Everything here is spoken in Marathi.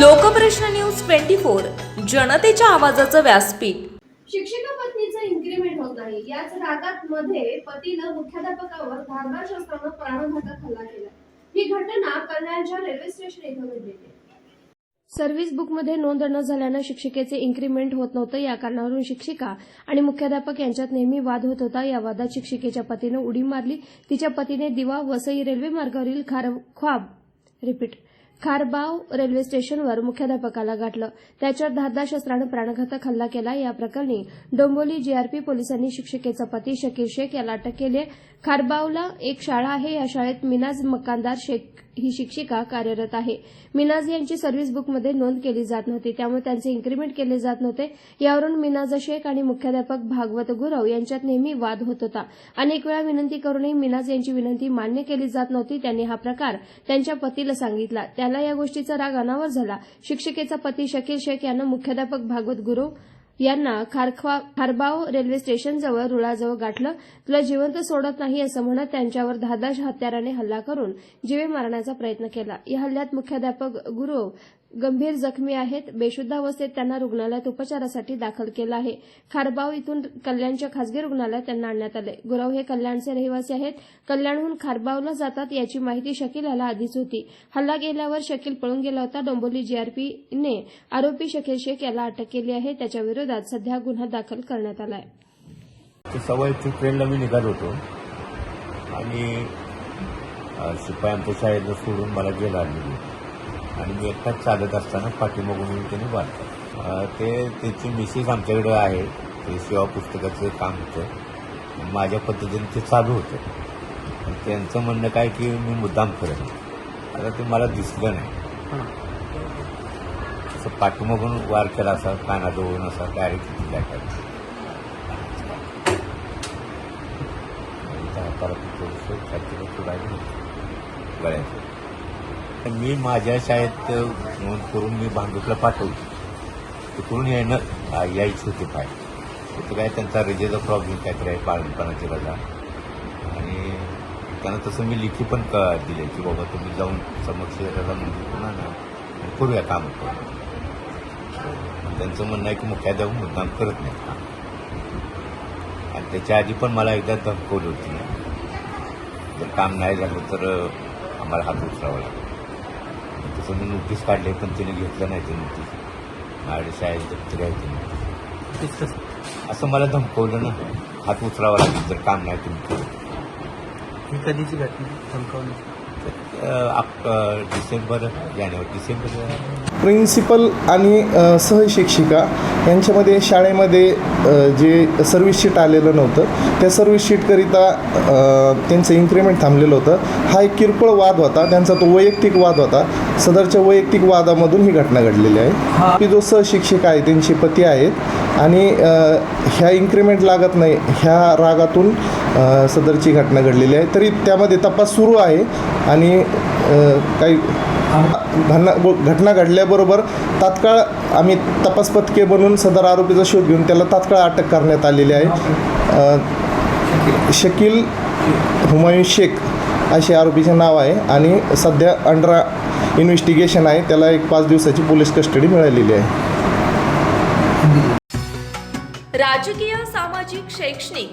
लोकप्रश्न न्यूज ट्वेंटी फोर जनतेच्या आवाजाचं व्यासपीठ. शिक्षिका पत्नीचं इन्क्रीमेंट होत नाही याच रागात मध्ये पतीनं मुख्याध्यापकावर धारदार शस्त्रानं प्राणघातक हल्ला केला. ही घटना कल्याणच्या रेल्वे स्टेशन इथं घडलेली आहे. सर्व्हिस बुकमध्ये नोंद न झाल्यानं शिक्षिकेचे इन्क्रीमेंट होत नव्हतं या कारणावरून शिक्षिका आणि मुख्याध्यापक यांच्यात नेहमी वाद होत होता. या वादात शिक्षिकेच्या पतीनं उडी मारली. तिच्या पतीने दिवा वसई रेल्वे मार्गावरील खार ख्वाब. रिपीट खारबाव रेल्वे स्टेशनवर मुख्याध्यापकाला गाठलं. त्याच्यावर धारदार शस्त्रानं प्राणघातक हल्ला केला. या प्रकरणी डोंबोली जीआरपी पोलिसांनी शिक्षिकेचा पती शकीर शेख याला अटक केली खारबावला एक शाळा आहे. या शाळेत मिनाज मकानदार शेख ही शिक्षिका कार्यरत आहे. मिनाज यांची सर्व्हिस बुकमध्ये नोंद केली जात नव्हती. त्यामुळे त्यांचे इन्क्रीमेंट केले जात नव्हते. यावरून मिनाज शेख आणि मुख्याध्यापक भागवत गुरव यांच्यात नेहमी वाद होत होता. अनेक वेळा विनंती करूनही मिनाज यांची विनंती मान्य केली जात नव्हती. त्यांनी हा प्रकार त्यांच्या पतीला सांगितला. त्याला या गोष्टीचा राग अनावर झाला. शिक्षिकेचा पती शकील शेख यांना मुख्याध्यापक भागवत गुरु यांना खारबाव रेल्वे स्टेशनजवळ रुळाजवळ गाठलं. तुला जिवंत सोडत नाही असं म्हणत त्यांच्यावर धारदार हत्याराने हल्ला करून जीवे मारण्याचा प्रयत्न केला. या हल्ल्यात मुख्याध्यापक गुरु गंभीर जखमी आहेत. बेशुद्धावस्थेत त्यांना रुग्णालयात उपचारासाठी दाखल केलं आहे. खारबाव इथून कल्याणच्या खासगी रुग्णालयात त्यांना आणण्यात आले गुरव हे कल्याणचे रहिवासी आहेत. कल्याणहून खारबावला जातात याची माहिती शकील याला आधीच होती. हल्ला गेल्यावर शकील पळून गेला होता. डोंबोली जीआरपीने आरोपी शकील शेख याला अटक केली आहे. त्याच्या विरोधात सध्या गुन्हा दाखल करण्यात आला आहे ते ट्रेनला मी निघालो होतो. आणि सोडून मला गेला आणली आणि मी एकटाच चालत असताना पाठीमागून त्याने त्यांनी ते त्याची मिसेस आमच्याकडे आहे. ते सेवा पुस्तकाचं काम होतं. माझ्या पद्धतीने ते चालू होतं. त्यांचं म्हणणं काय की मी मुद्दाम करत आता ते मला दिसलं नाही. असं पाठीमागून वार केला असा कानाजवळून असा डायरेक्ट दिला गळ्यात मी माझ्या शाळेत नोंद करून मी भांडुपला पाठवली. तिकडून येणं यायचं यायची होती पाय तिथं काय त्यांचा रजेचा प्रॉब्लेम काहीतरी आहे बाळणपणाची रजा आणि त्यांना तसं मी लिखी पण क दिले की बाबा तुम्ही जाऊन समक्ष रजा म्हणजे पुन्हा ना करूया काम त्यांचं म्हणणं आहे की मुख्याध्यापक मुद्दाम करत नाही काम आणि त्याच्या आधी पण मला एकदा धमकवली होती. जर काम नाही झालं तर आम्हाला हात उचलावा लागतो तसं मी नोटीस काढली पण तिने घेतलं नाही ते नोटीस. माझ्या शाळेत दप्तरी आहे ती notice. असं मला धमकवलं ना हात उचलावा लागेल जर काम नाही तुम्ही. केलं ही कधीची घटना धमकावली डिसेंबर जानेवारी डिसेंबर. प्रिन्सिपल आणि सहशिक्षिका यांच्यामध्ये शाळेमध्ये जे सर्व्हिस शीट आलेलं नव्हतं त्या सर्व्हिस शीटकरिता त्यांचं इन्क्रीमेंट थांबलेलं होतं. हा एक किरकोळ वाद होता. त्यांचा तो वैयक्तिक वाद होता. सदरच्या वैयक्तिक वादामधून ही घटना घडलेली आहे. ती जो सहशिक्षिका आहे त्यांचे पती आहेत आणि ह्या इन्क्रीमेंट लागत नाही ह्या रागातून सदरची घटना घडलेली आहे. तरी त्यामध्ये तपास सुरू आहे आणि काही घटना घटना घडल्याबरोबर तात्काळ आम्ही तपास पथके बनवून सदर आरोपीचा शोध घेऊन त्याला तात्काळ अटक करण्यात आलेली आहे. शकील हुमायून शेख असे आरोपीचे नाव आहे आणि सध्या अंडर इन्व्हेस्टिगेशन आहे. त्याला एक पाच दिवसाची पोलीस कस्टडी मिळालेली आहे. राजकीय सामाजिक शैक्षणिक